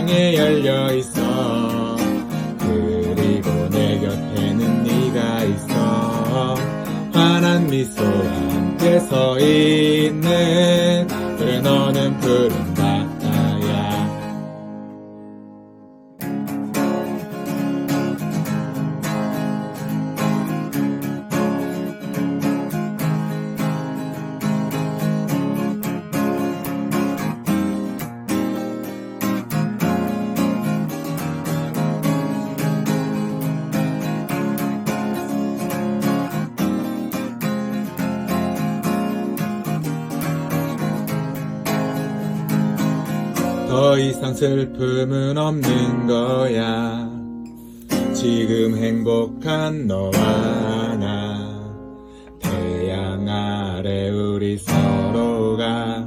향해 열려 있어. 그리고 내 곁에는 네가 있어. 환한 미소와 함께 서 있는 그래 너는 푸른 바 더 이상 슬픔은 없는 거야. 지금 행복한 너와 나. 태양 아래 우리 서로가